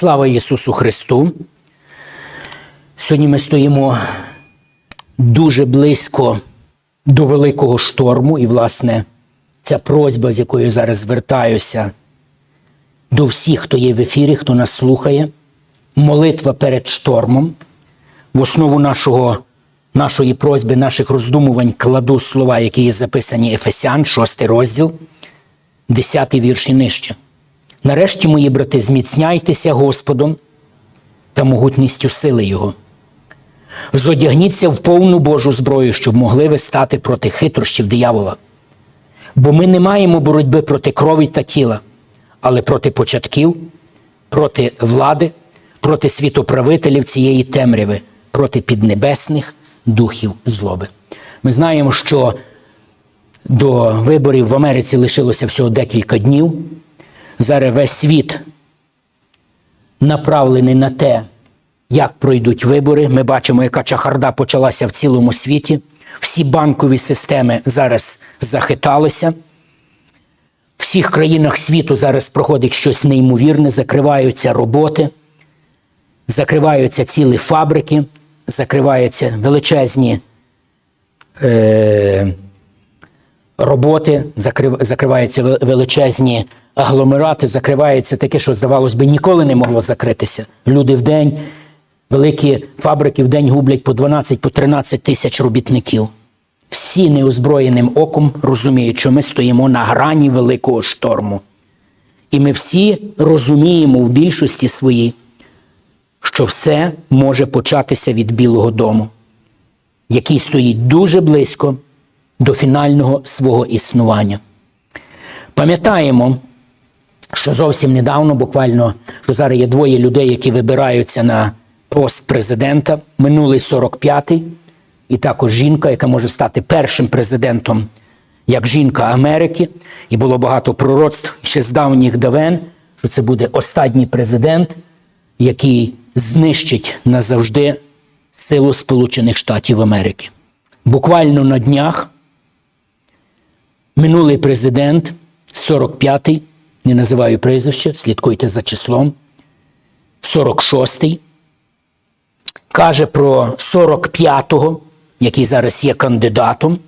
Слава Ісусу Христу! Сьогодні ми стоїмо дуже близько до великого шторму, і, власне, ця просьба, з якою я зараз звертаюся до всіх, хто є в ефірі, хто нас слухає, молитва перед штормом. В основу нашого, нашої просьби, наших роздумувань кладу слова, які є записані Ефесян, 6 розділ, 10 вірш і нижче. Нарешті, мої брати, зміцняйтеся Господом та могутністю сили Його. Зодягніться в повну Божу зброю, щоб могли ви стати проти хитрощів диявола. Бо ми не маємо боротьби проти крові та тіла, але проти початків, проти влади, проти світоправителів цієї темряви, проти піднебесних духів злоби. Ми знаємо, що до виборів в Америці лишилося всього декілька днів. Зараз весь світ направлений на те, як пройдуть вибори. Ми бачимо, яка чахарда почалася в цілому світі. Всі банкові системи зараз захиталися. В всіх країнах світу зараз проходить щось неймовірне, закриваються роботи, закриваються цілі фабрики, закриваються величезні е, роботи, закрив, закриваються величезні агломерати, закривається таке, що, здавалось би, ніколи не могло закритися. Люди в день, великі фабрики в день гублять по 12, по 13 тисяч робітників. Всі неозброєним оком розуміють, що ми стоїмо на грані великого шторму. І ми всі розуміємо в більшості своїй, що все може початися від Білого дому, який стоїть дуже близько до фінального свого існування. Пам'ятаємо, що зовсім недавно, буквально, що зараз є двоє людей, які вибираються на пост президента, минулий 45-й, і також жінка, яка може стати першим президентом як жінка Америки. І було багато пророцтв ще з давніх давен, що це буде останній президент, який знищить назавжди силу Сполучених Штатів Америки. Буквально на днях минулий президент, 45-й, не називаю прізвище, слідкуйте за числом, 46-й, каже про 45-го, який зараз є кандидатом,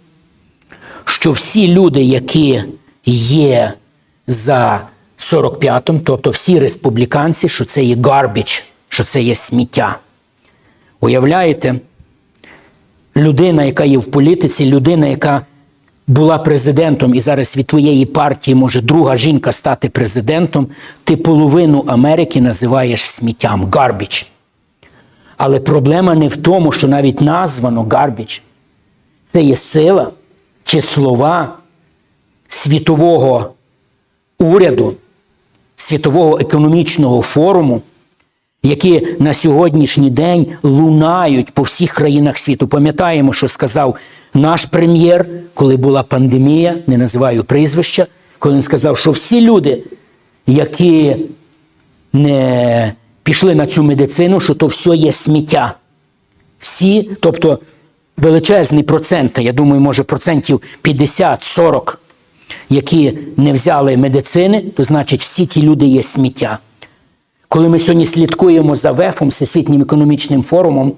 що всі люди, які є за 45-м, тобто всі республіканці, що це є гарбіч, що це є сміття. Уявляєте, людина, яка є в політиці, людина, яка була президентом, і зараз від твоєї партії може друга жінка стати президентом, ти половину Америки називаєш сміттям гарбіч. Але проблема не в тому, що навіть названо гарбіч. Це є сила чи слова світового уряду, світового економічного форуму, які на сьогоднішній день лунають по всіх країнах світу. Пам'ятаємо, що сказав наш прем'єр, коли була пандемія, не називаю прізвища, коли він сказав, що всі люди, які не пішли на цю медицину, що то все є сміття. Всі, тобто величезний процент, я думаю, може процентів 50-40, які не взяли медицини, то значить всі ті люди є сміття. Коли ми сьогодні слідкуємо за ВЕФом, Всесвітнім економічним форумом,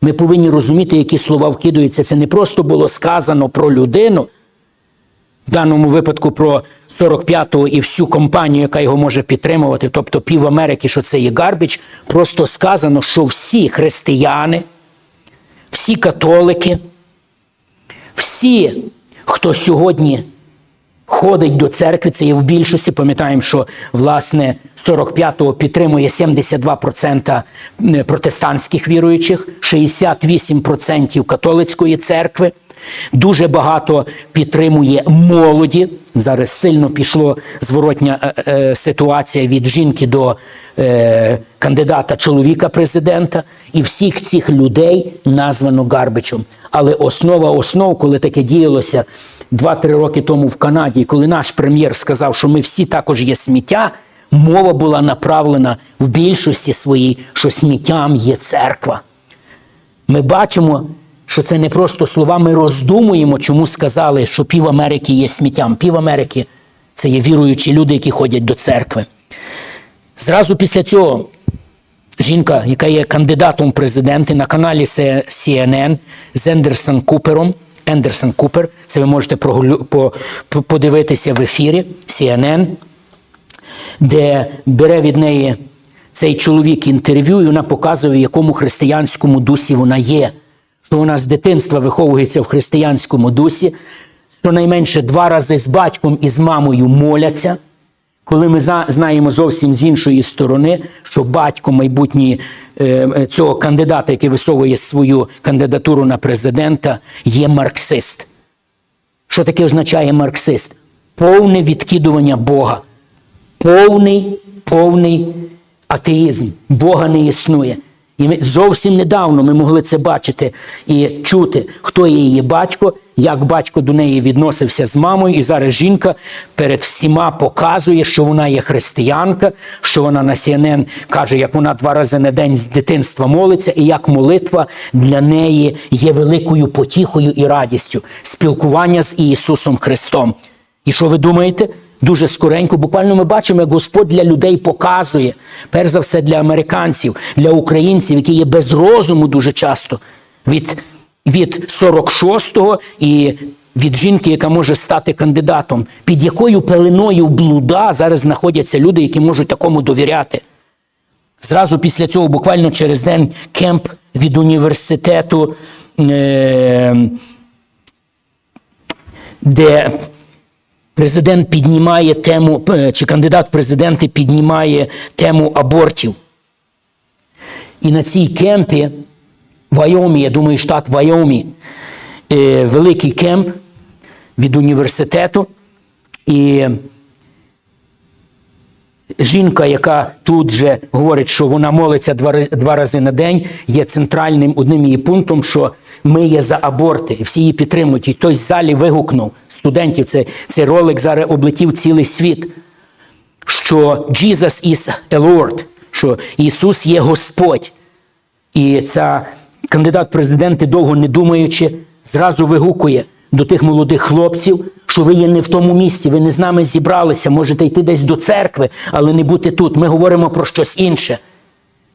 ми повинні розуміти, які слова вкидаються. Це не просто було сказано про людину, в даному випадку про 45-го і всю компанію, яка його може підтримувати, тобто пів Америки, що це є гарбіч, просто сказано, що всі християни, всі католики, всі, хто сьогодні ходить до церкви, це є в більшості. Пам'ятаємо, що власне 45-го підтримує 72% протестантських віруючих, 68% католицької церкви. Дуже багато підтримує молоді. Зараз сильно пішло зворотня е, е, ситуація від жінки до е, кандидата чоловіка президента. І всіх цих людей названо Гарбичем. Але основа основ, коли таке діялося 2-3 роки тому в Канаді, коли наш прем'єр сказав, що ми всі також є сміття, мова була направлена в більшості своїй, що сміттям є церква. Ми бачимо, що це не просто слова, ми роздумуємо, чому сказали, що пів Америки є сміттям. Пів Америки це є віруючі люди, які ходять до церкви. Зразу після цього жінка, яка є кандидатом в президенти на каналі CNN з Ендерсон Купером. Ендерсон Купер, це ви можете подивитися в ефірі CNN, де бере від неї цей чоловік інтерв'ю, і вона показує, в якому християнському дусі вона є. Що вона з дитинства виховується в християнському дусі, що найменше два рази з батьком і з мамою моляться. Коли ми знаємо зовсім з іншої сторони, що батько майбутній е, е, цього кандидата, який висовує свою кандидатуру на президента, є марксист. Що таке означає марксист? Повне відкидування Бога. Повний, повний атеїзм. Бога не існує. І ми зовсім недавно ми могли це бачити і чути, хто є її батько, як батько до неї відносився з мамою. І зараз жінка перед всіма показує, що вона є християнка, що вона на CNN каже, як вона два рази на день з дитинства молиться, і як молитва для неї є великою потіхою і радістю спілкування з Ісусом Христом. І що ви думаєте? Дуже скоренько, буквально ми бачимо, як Господь для людей показує, перш за все для американців, для українців, які є без розуму дуже часто, від, від 46-го і від жінки, яка може стати кандидатом, під якою пеленою блуда зараз знаходяться люди, які можуть такому довіряти. Зразу після цього, буквально через день, кемп від університету, е- де Президент піднімає тему, е, чи кандидат в президенти піднімає тему абортів. І на цій кемпі, Вайомі, я думаю, штат Вайомі, е, великий кемп від університету. І жінка, яка тут же говорить, що вона молиться два, рази- на день, є центральним одним її пунктом, що ми є за аборти, всі її підтримують. І хтось в залі вигукнув студентів, це, цей ролик зараз облетів цілий світ, що Jesus is a Lord, що Ісус є Господь. І ця кандидат президенти, довго не думаючи, зразу вигукує до тих молодих хлопців, що ви є не в тому місці, ви не з нами зібралися, можете йти десь до церкви, але не бути тут. Ми говоримо про щось інше.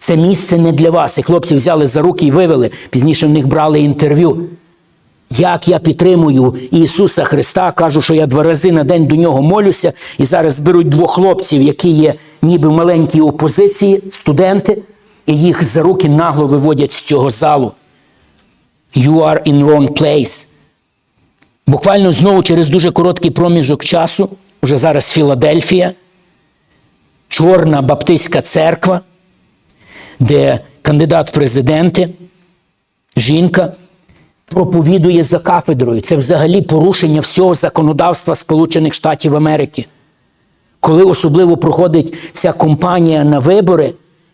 Це місце не для вас. І хлопці взяли за руки і вивели. Пізніше в них брали інтерв'ю. Як я підтримую Ісуса Христа, кажу, що я два рази на день до нього молюся, і зараз беруть двох хлопців, які є ніби в маленькій опозиції, студенти, і їх за руки нагло виводять з цього залу. You are in wrong place. Буквально знову через дуже короткий проміжок часу, вже зараз Філадельфія, Чорна Баптистська церква, де кандидат в президенти, жінка, проповідує за кафедрою. Це взагалі порушення всього законодавства Сполучених Штатів Америки. Коли особливо проходить ця компанія на вибори,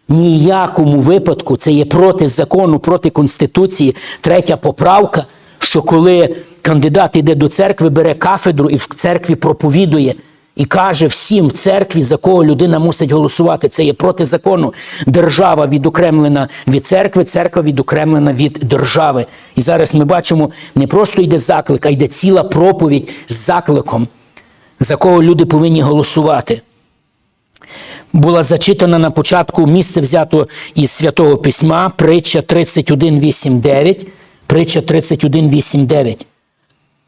ніякому випадку це є проти закону, проти Конституції, третя поправка, що коли кандидат йде до церкви, бере кафедру і в церкві проповідує. І каже всім в церкві, за кого людина мусить голосувати. Це є проти закону. Держава відокремлена від церкви, церква відокремлена від держави. І зараз ми бачимо, не просто йде заклик, а йде ціла проповідь з закликом, за кого люди повинні голосувати. Була зачитана на початку місце взято із святого письма, притча 31.8.9, притча 31.8.9.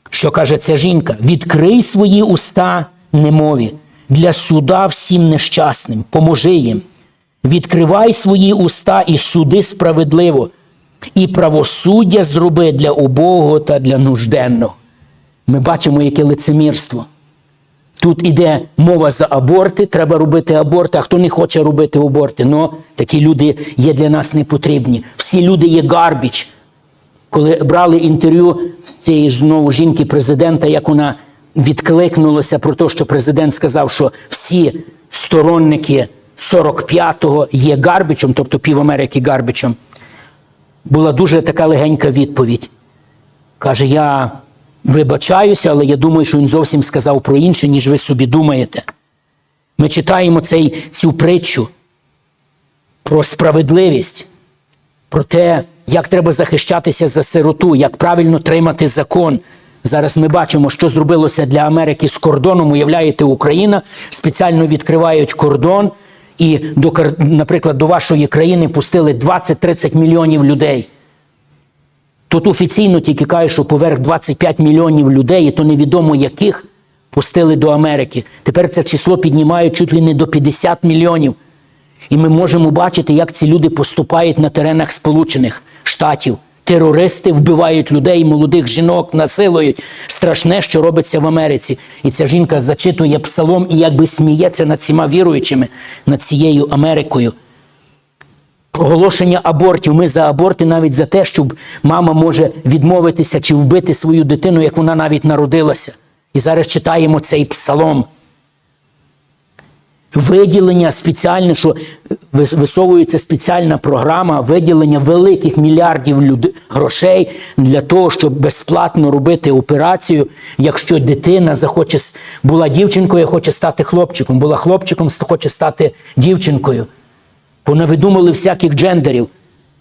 Що каже ця жінка? Відкрий свої уста немові для суда всім нещасним, поможи їм. Відкривай свої уста і суди справедливо, і правосуддя зроби для убогого та для нужденного. Ми бачимо, яке лицемірство. Тут іде мова за аборти, треба робити аборти, а хто не хоче робити аборти, ну такі люди є для нас не потрібні. Всі люди є гарбіч. Коли брали інтерв'ю цієї ж знову жінки президента, як вона відкликнулася про те, що президент сказав, що всі сторонники 45-го є гарбічем, тобто пів Америки гарбічем, була дуже така легенька відповідь. Каже, я вибачаюся, але я думаю, що він зовсім сказав про інше, ніж ви собі думаєте. Ми читаємо цей, цю притчу про справедливість, про те, як треба захищатися за сироту, як правильно тримати закон. Зараз ми бачимо, що зробилося для Америки з кордоном. Уявляєте, Україна спеціально відкривають кордон і, до, наприклад, до вашої країни пустили 20-30 мільйонів людей. Тут офіційно тільки кажуть, що поверх 25 мільйонів людей, і то невідомо яких, пустили до Америки. Тепер це число піднімають чуть ли не до 50 мільйонів. І ми можемо бачити, як ці люди поступають на теренах Сполучених Штатів. Терористи вбивають людей, молодих жінок, насилують. Страшне, що робиться в Америці. І ця жінка зачитує псалом і якби сміється над всіма віруючими, над цією Америкою. Проголошення абортів. Ми за аборти навіть за те, щоб мама може відмовитися чи вбити свою дитину, як вона навіть народилася. І зараз читаємо цей псалом. Виділення спеціальне, що висовується спеціальна програма виділення великих мільярдів люд... грошей для того, щоб безплатно робити операцію, якщо дитина захоче була дівчинкою, хоче стати хлопчиком, була хлопчиком, хоче стати дівчинкою. Понавидумали всяких джендерів.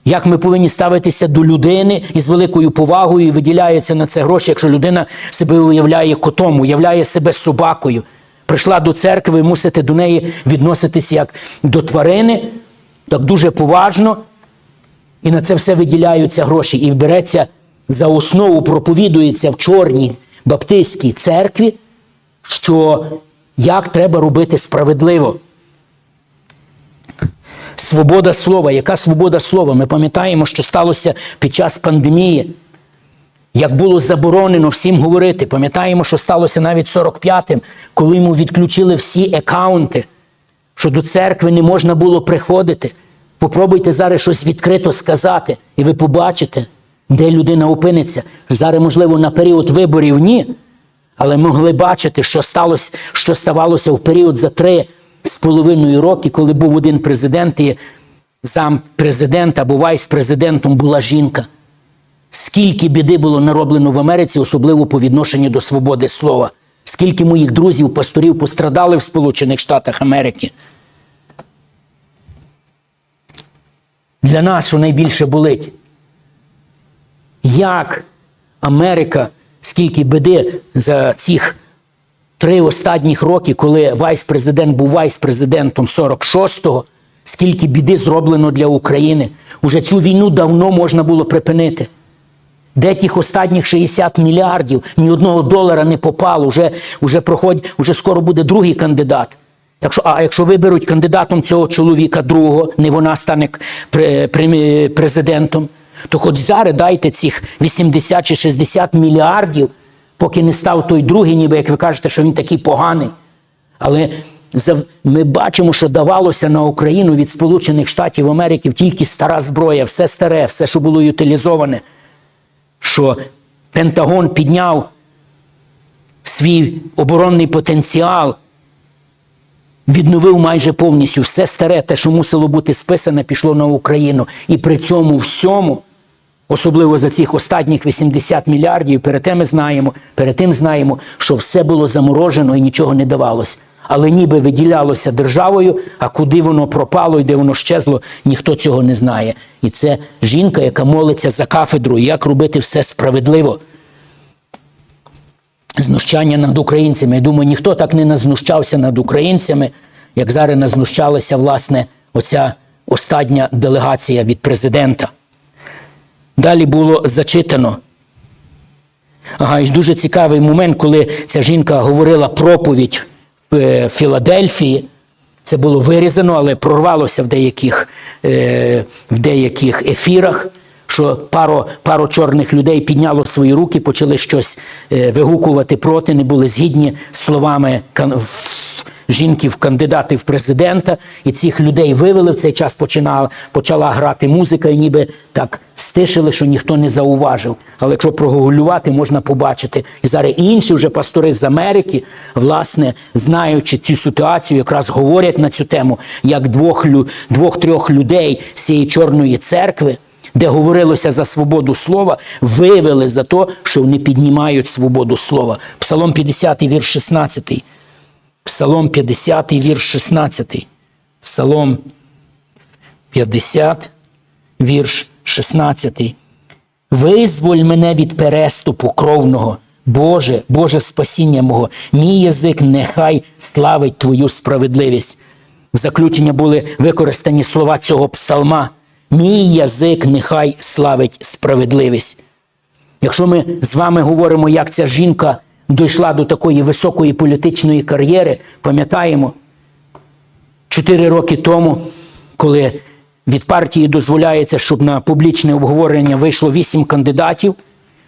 Як ми повинні ставитися до людини із великою повагою і виділяється на це гроші, якщо людина себе уявляє котом, уявляє себе собакою. Прийшла до церкви, ви мусите до неї відноситися як до тварини, так дуже поважно. І на це все виділяються гроші. І береться за основу, проповідується в чорній баптистській церкві, що як треба робити справедливо. Свобода слова. Яка свобода слова? Ми пам'ятаємо, що сталося під час пандемії. Як було заборонено всім говорити, пам'ятаємо, що сталося навіть 45-м, коли йому відключили всі акаунти, що до церкви не можна було приходити. Попробуйте зараз щось відкрито сказати, і ви побачите, де людина опиниться. Зараз, можливо, на період виборів ні, але могли бачити, що сталося, що ставалося в період за три з половиною роки, коли був один президент і зам президента або вайс-президентом була жінка. Скільки біди було нароблено в Америці, особливо по відношенню до свободи слова. Скільки моїх друзів, пасторів пострадали в Сполучених Штатах Америки. Для нас, що найбільше болить, як Америка, скільки біди за цих три останніх роки, коли вайс-президент був вайс-президентом 46-го, скільки біди зроблено для України. Уже цю війну давно можна було припинити. Де тих останніх 60 мільярдів, ні одного долара не попало, вже, вже, проходь, вже скоро буде другий кандидат. Якщо, а якщо виберуть кандидатом цього чоловіка другого, не вона стане президентом, то хоч зараз дайте цих 80 чи 60 мільярдів, поки не став той другий, ніби як ви кажете, що він такий поганий. Але ми бачимо, що давалося на Україну від Сполучених Штатів Америки тільки стара зброя, все старе, все, що було ютилізоване. Що Пентагон підняв свій оборонний потенціал, відновив майже повністю все старе, те, що мусило бути списане, пішло на Україну. І при цьому всьому, особливо за цих останніх 80 мільярдів, перед тим ми знаємо, перед тим знаємо, що все було заморожено і нічого не давалось. Але ніби виділялося державою, а куди воно пропало і де воно щезло, ніхто цього не знає. І це жінка, яка молиться за кафедру, як робити все справедливо знущання над українцями. Я думаю, ніхто так не назнущався над українцями, як зараз назнущалася, власне, оця остання делегація від президента. Далі було зачитано. Ага, і дуже цікавий момент, коли ця жінка говорила проповідь в е, Філадельфії. Це було вирізано, але прорвалося в деяких, е, в деяких ефірах, що пару, пару чорних людей підняло свої руки, почали щось е, вигукувати проти, не були згідні словами жінки в кандидати в президента, і цих людей вивели в цей час починала, почала грати музика, і ніби так стишили, що ніхто не зауважив. Але якщо прогулювати, можна побачити. І зараз інші вже пастори з Америки, власне, знаючи цю ситуацію, якраз говорять на цю тему, як двох, двох-трьох людей з цієї чорної церкви. Де говорилося за свободу слова, виявили за те, що вони піднімають свободу слова. Псалом 50, вірш 16. Псалом 50, вірш 16. Псалом 50, вірш 16. Визволь мене від переступу кровного. Боже, Боже спасіння мого, мій язик нехай славить Твою справедливість. В заключення були використані слова цього псалма. Мій язик нехай славить справедливість. Якщо ми з вами говоримо, як ця жінка дійшла до такої високої політичної кар'єри, пам'ятаємо, чотири роки тому, коли від партії дозволяється, щоб на публічне обговорення вийшло вісім кандидатів,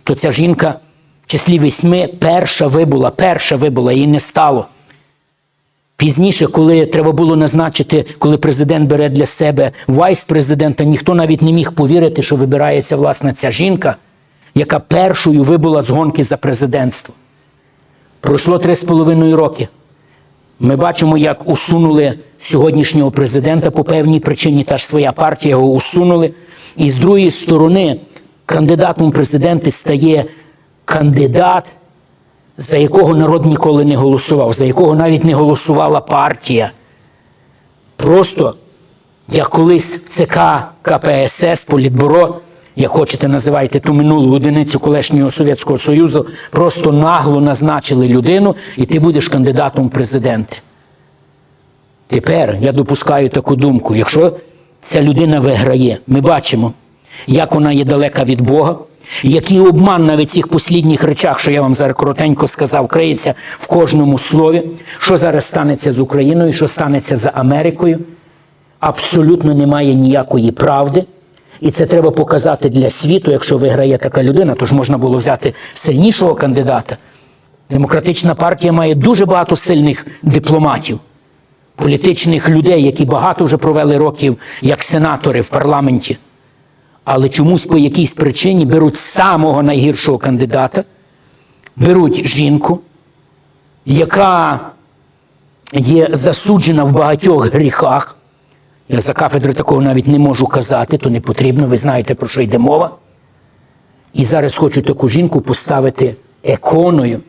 то ця жінка в числі восьми перша вибула, перша вибула, її не стало. Пізніше, коли треба було назначити, коли президент бере для себе вайс-президента, ніхто навіть не міг повірити, що вибирається власне ця жінка, яка першою вибула з гонки за президентство. Пройшло три з половиною роки. Ми бачимо, як усунули сьогоднішнього президента по певній причині, та ж своя партія його усунули. І з другої сторони, кандидатом в президенти стає кандидат, за якого народ ніколи не голосував, за якого навіть не голосувала партія. Просто як колись ЦК КПСС, Політбюро, як хочете називайте ту минулу одиницю колишнього Совєтського Союзу, просто нагло назначили людину, і ти будеш кандидатом в президенти. Тепер я допускаю таку думку, якщо ця людина виграє, ми бачимо, як вона є далека від Бога, який обман навіть цих послідніх речах, що я вам зараз коротенько сказав, криється в кожному слові, що зараз станеться з Україною, що станеться з Америкою. Абсолютно немає ніякої правди. І це треба показати для світу, якщо виграє така людина, то ж можна було взяти сильнішого кандидата. Демократична партія має дуже багато сильних дипломатів, політичних людей, які багато вже провели років як сенатори в парламенті. Але чомусь по якійсь причині беруть самого найгіршого кандидата, беруть жінку, яка є засуджена в багатьох гріхах. Я за кафедри такого навіть не можу казати, то не потрібно, ви знаєте, про що йде мова. І зараз хочу таку жінку поставити еконою,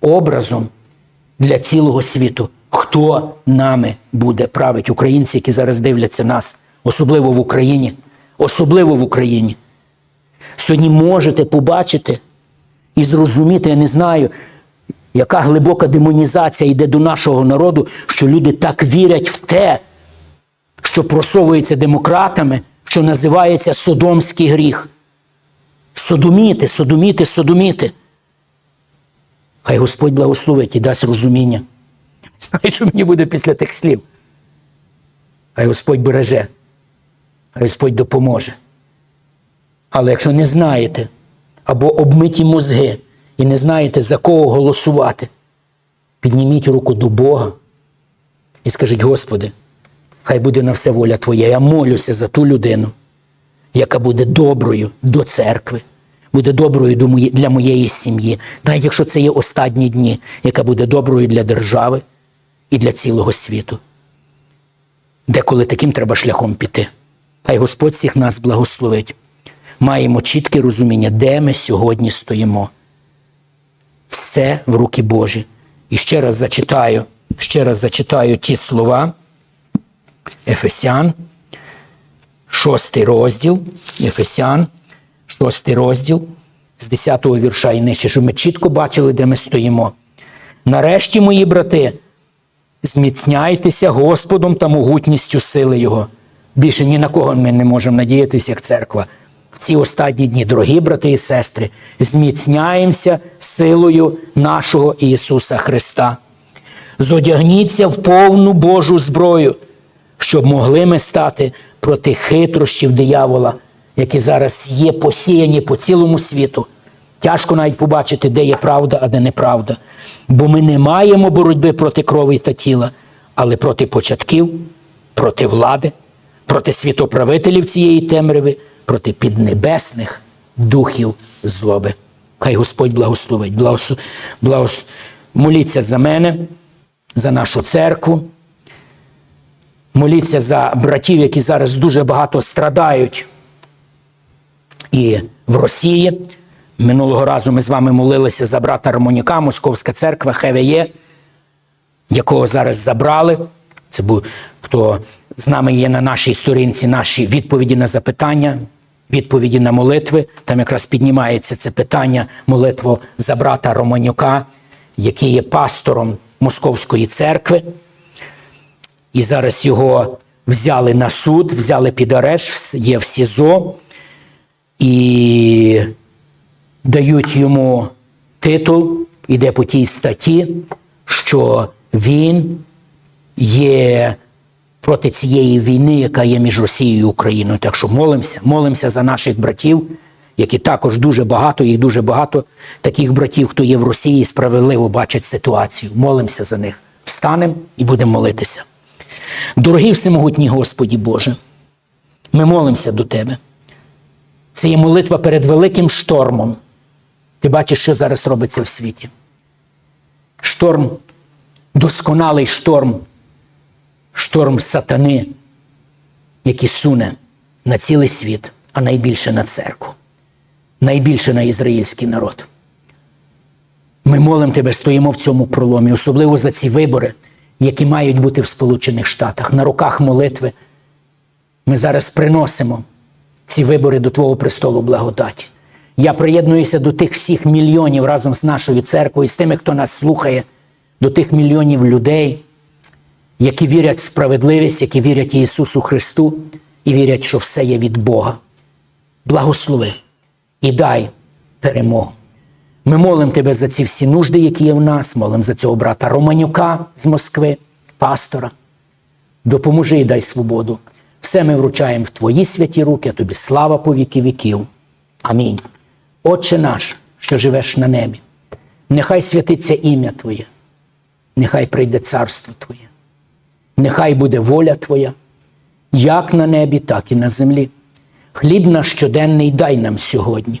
образом для цілого світу. Хто нами буде править? Українці, які зараз дивляться нас, особливо в Україні. Особливо в Україні. Сьогодні можете побачити і зрозуміти, я не знаю, яка глибока демонізація йде до нашого народу, що люди так вірять в те, що просовується демократами, що називається содомський гріх. Содоміти, содоміти, содоміти. Хай Господь благословить і дасть розуміння. Знаю, що мені буде після тих слів. Хай Господь береже, хай Господь допоможе. Але якщо не знаєте або обмиті мозги і не знаєте, за кого голосувати, підніміть руку до Бога і скажіть, Господи, хай буде на все воля Твоя. Я молюся за ту людину, яка буде доброю до церкви, буде доброю для моєї сім'ї, навіть якщо це є останні дні, яка буде доброю для держави і для цілого світу. Деколи таким треба шляхом піти. Хай Господь всіх нас благословить. Маємо чітке розуміння, де ми сьогодні стоїмо. Все в руки Божі. І ще раз зачитаю, ще раз зачитаю ті слова. Ефесян, шостий розділ, Ефесян, шостий розділ, з 10-го вірша і нижче, щоб ми чітко бачили, де ми стоїмо. Нарешті, мої брати, зміцняйтеся Господом та могутністю сили Його. Більше ні на кого ми не можемо надіятися, як церква. В ці останні дні, дорогі брати і сестри, зміцняємося силою нашого Ісуса Христа. Зодягніться в повну Божу зброю, щоб могли ми стати проти хитрощів диявола, які зараз є посіяні по цілому світу. Тяжко навіть побачити, де є правда, а де неправда. Бо ми не маємо боротьби проти крові та тіла, але проти початків, проти влади, проти світоправителів цієї темряви, проти піднебесних духів злоби. Хай Господь благословить. Благос... Благос... Моліться за мене, за нашу церкву. Моліться за братів, які зараз дуже багато страдають і в Росії. Минулого разу ми з вами молилися за брата Романіка, Московська церква ХВЄ, якого зараз забрали. Це був хто з нами є на нашій сторінці, наші відповіді на запитання, відповіді на молитви. Там якраз піднімається це питання, молитву за брата Романюка, який є пастором Московської церкви. І зараз його взяли на суд, взяли під арешт, є в СІЗО і дають йому титул, іде по тій статті, що він є проти цієї війни, яка є між Росією і Україною. Так що молимося, молимося за наших братів, які також дуже багато, їх дуже багато таких братів, хто є в Росії, справедливо бачать ситуацію. Молимося за них. Встанемо і будемо молитися. Дорогий всемогутній Господі Боже, ми молимося до Тебе. Це є молитва перед великим штормом. Ти бачиш, що зараз робиться в світі. Шторм, досконалий шторм, шторм сатани, який суне на цілий світ, а найбільше на церкву, найбільше на ізраїльський народ. Ми молимо тебе, стоїмо в цьому проломі, особливо за ці вибори, які мають бути в Сполучених Штатах. На руках молитви ми зараз приносимо ці вибори до Твого престолу благодаті. Я приєднуюся до тих всіх мільйонів разом з нашою церквою, з тими, хто нас слухає, до тих мільйонів людей, які вірять в справедливість, які вірять Ісусу Христу і вірять, що все є від Бога. Благослови і дай перемогу. Ми молимо Тебе за ці всі нужди, які є в нас, молимо за цього брата Романюка з Москви, пастора. Допоможи і дай свободу. Все ми вручаємо в Твої святі руки, а тобі слава по віки віків. Амінь. Отче наш, що живеш на небі, нехай святиться ім'я Твоє, нехай прийде царство Твоє, нехай буде воля Твоя, як на небі, так і на землі. Хліб наш щоденний дай нам сьогодні.